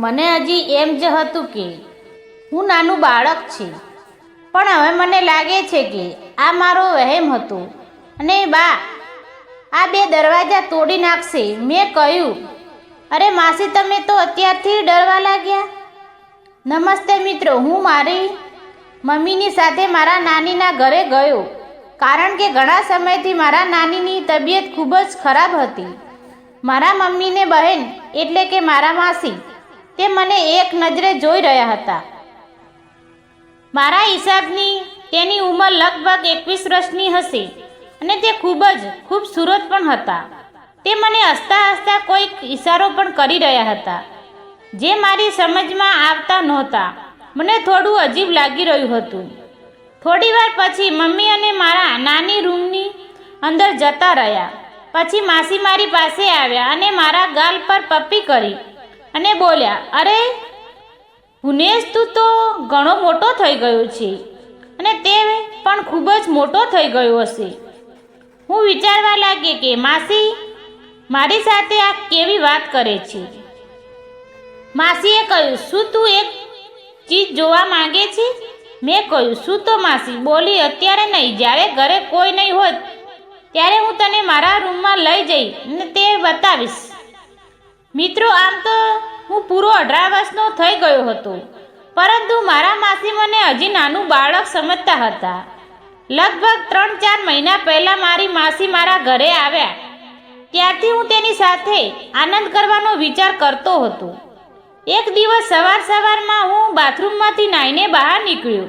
મને હજી એમ જ હતું કે હું નાનું બાળક છે. પણ હવે મને લાગે છે કે આ મારો વહેમ હતો. અને બા, આ બે દરવાજા તોડી નાખશે. મેં કહ્યું, અરે માસી, તમે તો અત્યારથી ડરવા લાગ્યા. નમસ્તે મિત્રો, હું મારી મમ્મીની સાથે મારા નાનીના ઘરે ગયો. કારણ કે ઘણા સમયથી મારા નાનીની તબિયત ખૂબ જ ખરાબ હતી. મારા મમ્મીને બહેન એટલે કે મારા માસી તે મને એક નજરે જોઈ રહ્યા હતા. મારા હિસાબની તેની ઉંમર લગભગ એકવીસ વર્ષની હશે અને તે ખૂબ જ ખૂબસૂરત પણ હતા. તે મને હસતા હસતા કોઈક ઇશારો પણ કરી રહ્યા હતા, જે મારી સમજમાં આવતા નહોતા. મને થોડું અજીબ લાગી રહ્યું હતું. થોડીવાર પછી મમ્મી અને મારા નાની રૂમની અંદર જતા રહ્યા. પછી માસી મારી પાસે આવ્યા અને મારા ગાલ પર પપ્પી કરી. અને બોલ્યા, અરે, ભુનેશ, તું તો ઘણો મોટો થઈ ગયો છે અને તે પણ ખૂબ જ મોટો થઈ ગયો હશે. હું વિચારવા લાગી કે માસી મારી સાથે આ કેવી વાત કરે છે? માસીએ કહ્યું, શું તું એક ચીજ જોવા માંગે છે? મેં કહ્યું, શું તો માસી, બોલી અત્યારે નહીં, જ્યારે ઘરે કોઈ નહીં હોત, ત્યારે હું તને મારા રૂમમાં લઈ જઈ અને તે બતાવીશ. મિત્રો, આમ તો હું પૂરો અઢાર વર્ષનો થઈ ગયો હતો, પરંતુ મારા માસી મને હજી નાનું બાળક સમજતા હતા. લગભગ ત્રણ ચાર મહિના પહેલાં મારી માસી મારા ઘરે આવ્યા. ત્યારથી હું તેની સાથે આનંદ કરવાનો વિચાર કરતો હતો. એક દિવસ સવાર સવારમાં હું બાથરૂમમાંથી નાહીને બહાર નીકળ્યો.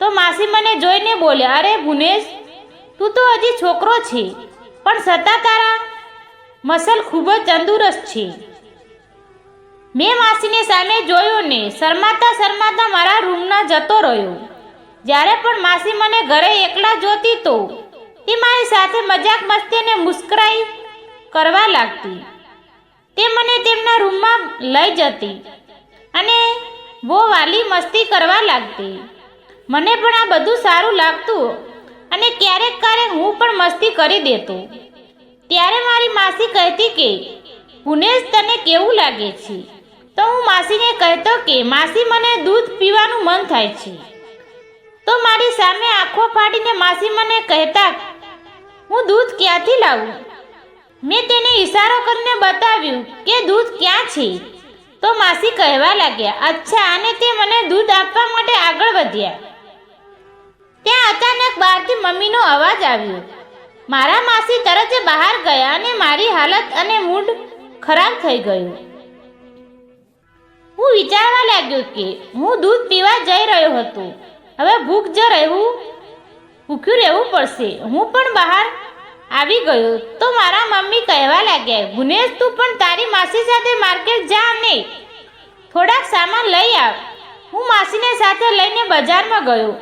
તો માસી મને જોઈને બોલ્યા, અરે ભુનેશ તું તો હજી છોકરો છે, પણ છતાં તારા મસલ ખૂબ જ તંદુરસ્ત છે. મેં માસીને સામે જોયું ને, શરમાતા શરમાતા મારા રૂમના જતો રહ્યો. જ્યારે પણ માસી મને ઘરે એકલા જોતી તો, તે મારી સાથે મજાક મસ્તી અને મુસ્કરાઈ કરવા લાગતી. તે મને તેમના રૂમમાં લઈ જતી અને બહુ વાલી મસ્તી કરવા લાગતી. મને પણ આ બધું સારું લાગતું અને ક્યારેક ક્યારેક હું પણ મસ્તી કરી દેતો. ત્યારે મારી માસી કહેતી કે, પુનેશ, તને કેવું લાગે છે? તો હું માસીને કહેતો કે, માસી, મને દૂધ પીવાનું મન થાય છે. તો મારી સામે આંખો ફાડીને માસી મને કહેતા, હું દૂધ ક્યાંથી લાવું? મેં તેને ઈશારો કરીને બતાવ્યું કે, દૂધ ક્યાં છે? તો માસી કહેવા લાગ્યા, અચ્છા અને તે મને દૂધ આપવા માટે આગળ વધ્યા. ત્યાં અચાનક બહારથી મમ્મીનો અવાજ આવ્યો. મારા માસી તરત જ બહાર ગયા અને મારી હાલત અને મૂડ ખરાબ થઈ ગયું. હું વિચારવા લાગ્યો કે હું દૂધ પીવા જઈ રહ્યો હતો. હવે ભૂખ જ રહેવું, ભૂખ્યું રહેવું પડશે. હું પણ બહાર આવી ગયો. તો મારા મમ્મી કહેવા લાગ્યા ગુનેશ તું પણ તારી માસી સાથે માર્કેટ જા ને. થોડાક સામાન લઈ આવ. હું માસીને સાથે લઈને બજારમાં ગયો.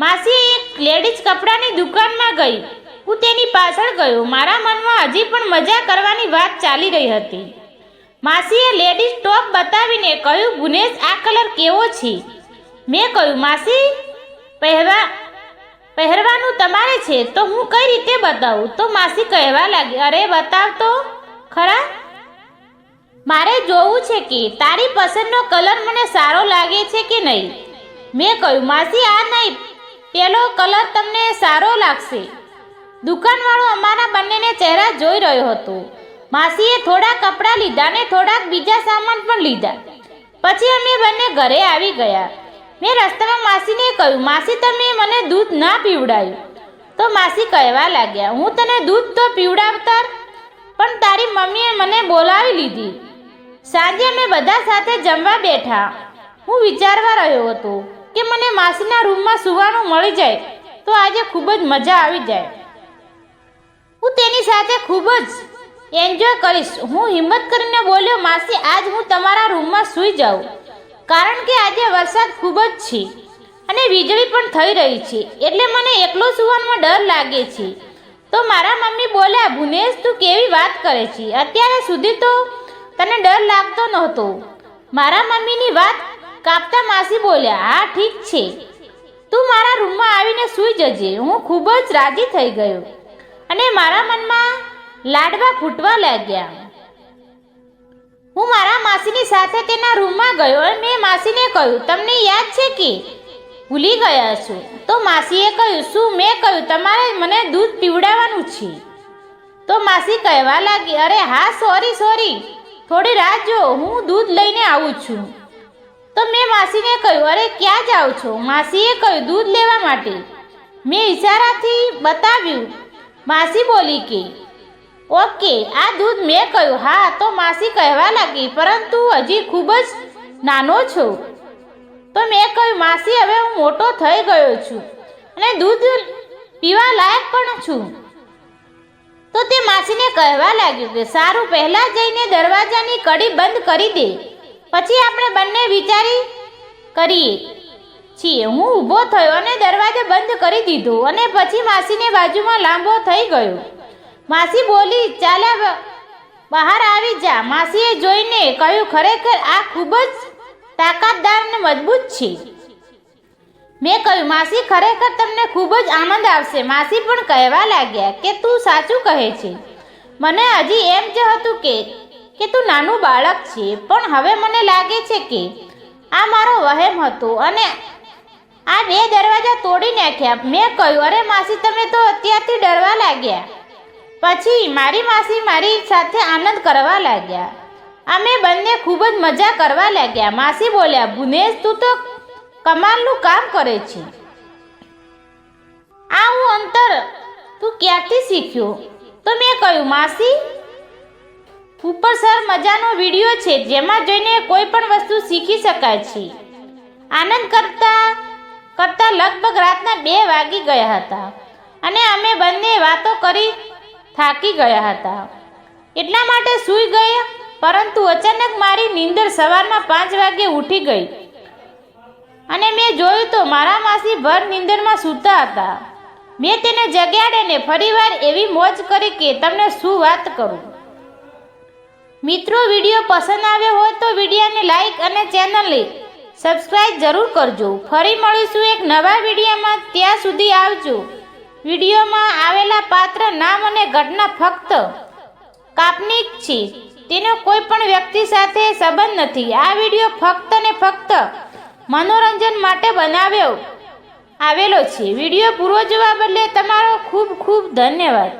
માસી એક લેડીઝ કપડાની દુકાનમાં ગઈ. હું તેની પાછળ ગયો. મારા મનમાં હજી પણ મજા કરવાની વાત ચાલી રહી હતી. માસીએ લેડીઝ ટોપ બતાવીને કહ્યું ગુનેશ આ કલર કેવો છે? મેં કહ્યું, માસી, પહેરવા, પહેરવાનું તમારે છે, તો હું કઈ રીતે બતાવું? તો માસી કહેવા લાગી, અરે, બતાવ તો, ખરા? મારે જોવું છે કે તારી પસંદનો કલર મને સારો લાગે છે કે નહીં? મેં કહ્યું, માસી, આ નહીં, પેલો કલર તમને સારો લાગશે. દુકાનવાળો અમારા બંનેને ચહેરા જોઈ રહ્યો હતો. માસીએ થોડા કપડાં લીધા ને થોડાક બીજા સામાન પણ લીધા. પછી અમે બંને ઘરે આવી ગયા. મેં રસ્તામાં માસીને કહ્યું, માસી, તમે મને દૂધ ના પીવડાયું. તો માસી કહેવા લાગ્યા, હું તને દૂધ તો પીવડાવતા પણ તારી મમ્મીએ મને બોલાવી લીધી. સાંજે અમે બધા સાથે જમવા બેઠા. હું વિચારવા રહ્યો હતો કે મને માસીના રૂમમાં સુવાનું મળી જાય તો આજે ખૂબ જ મજા આવી જાય. હું તેની સાથે ખૂબ જ એન્જોય કરીશ. હું હિંમત કરીને બોલ્યો, માસી, આજ હું તમારા રૂમમાં સૂઈ જાઉં. કારણ કે આજે વરસાદ ખૂબ જ છે અને વીજળી પણ થઈ રહી છે. એટલે મને એકલો સૂવામાં ડર લાગે છે. તો મારા મમ્મી બોલ્યા ભુનેશ તું કેવી વાત કરે છે? અત્યારે સુધી તો તને ડર લાગતો નહોતો. મારા મમ્મીની વાત કાપતા માસી બોલ્યા, હા, ઠીક છે. તું મારા રૂમમાં આવીને સૂઈ જજે. હું ખૂબ જ રાજી થઈ ગયો. અને મારા મનમાં લાડવા ફૂટવા લાગ્યા. હું મારા માસીની સાથે તેના રૂમમાં ગયો અને મેં માસીને કહ્યું, તમને યાદ છે કે ભૂલી ગયા છો? તો માસીએ કહ્યું, શું મેં કહ્યું, તમારે મને દૂધ પીવડાવવાનું છે? તો માસી કહેવા લાગી, અરે હા સોરી સોરી થોડી રાહ જો હું દૂધ લઈને આવું છું. તો મેં માસીને કહ્યું, અરે, ક્યાં જાઓ છો? માસીએ કહ્યું, દૂધ લેવા માટે. મેં ઈશારાથી બતાવ્યું, માસી બોલી કે ઓકે, આ દૂધ મેં કહ્યું. હા, તો માસી કહેવા લાગી, પરંતુ હજી ખૂબ જ નાનો છો. તો મેં કહ્યું, માસી, હવે હું મોટો થઈ ગયો છું અને દૂધ પીવા લાયક પણ છું. તો તે માસીને કહેવા લાગ્યું કે, સારું, પહેલાં જઈને દરવાજાની કડી બંધ કરી દે. પછી આપણે બંને વિચારી કરીએ છીએ. હું ઊભો થયો અને દરવાજો બંધ કરી દીધો અને પછી માસીને બાજુમાં લાંબો થઈ ગયો. માસી બોલી, ચાલે બહાર આવી જા. માસીએ જોઈને કહ્યું, ખરેખર આ ખૂબ જ તાકાતદાર અને મજબૂત છે. મેં કહ્યું, માસી, ખરેખર તમને ખૂબ જ આનંદ આવશે. માસી પણ કહેવા લાગ્યા કે, તું સાચું કહે છે. મને હજી એમ જ હતું કે કે તું નાનું બાળક છે, પણ હવે મને લાગે છે કે, આ મારો વહેમ હતો અને આ બે દરવાજા તોડી નાખ્યા. મેં કહ્યું, અરે માસી, તમે તો અત્યારથી ડરવા લાગ્યા. પછી મારી માસી મારી સાથે આનંદ કરવા લાગ્યા. અમે બંને ખૂબ જ મજા કરવા લાગ્યા. માસી બોલ્યા, ભુનેશ, તું તો કમાલનું કામ કરે છે. આ હું અંતર તું ક્યાંથી શીખ્યો? તો મેં કહ્યું, માસી, ઉપર સર મજાનો વીડિયો છે, જેમાં જોઈને કોઈ પણ વસ્તુ શીખી શકાય છે. આનંદ કરતા કરતા લગભગ રાતના બે વાગી ગયા હતા. અને અમે બંને વાતો કરી થાકી ગયા હતા. એટલા માટે સૂઈ ગયા, પરંતુ અચાનક મારી નીંદર સવારમાં પાંચ વાગે ઉઠી ગઈ. અને મેં જોયું તો મારા માસી ભર નીંદરમાં સૂતા હતા. મેં તેને જગાડીને ફરીવાર એવી મોજ કરી કે તમને શું વાત કરું. મિત્રો, વીડિયો પસંદ આવ્યો હોય તો વિડીયોને લાઈક અને ચેનલને સબસ્ક્રાઈબ જરૂર કરજો. ફરી મળીશું એક નવા વિડીયોમાં. ત્યાં સુધી આવજો. વિડીયોમાં આવેલા પાત્ર, નામ અને ઘટના ફક્ત કાલ્પનિક છે. તેનો કોઈ પણ વ્યક્તિ સાથે સંબંધ નથી. આ વીડિયો ફક્ત ને ફક્ત મનોરંજન માટે બનાવ્યો આવેલો છે. વીડિયો પૂરો જોવા બદલે તમારો ખૂબ ખૂબ ધન્યવાદ.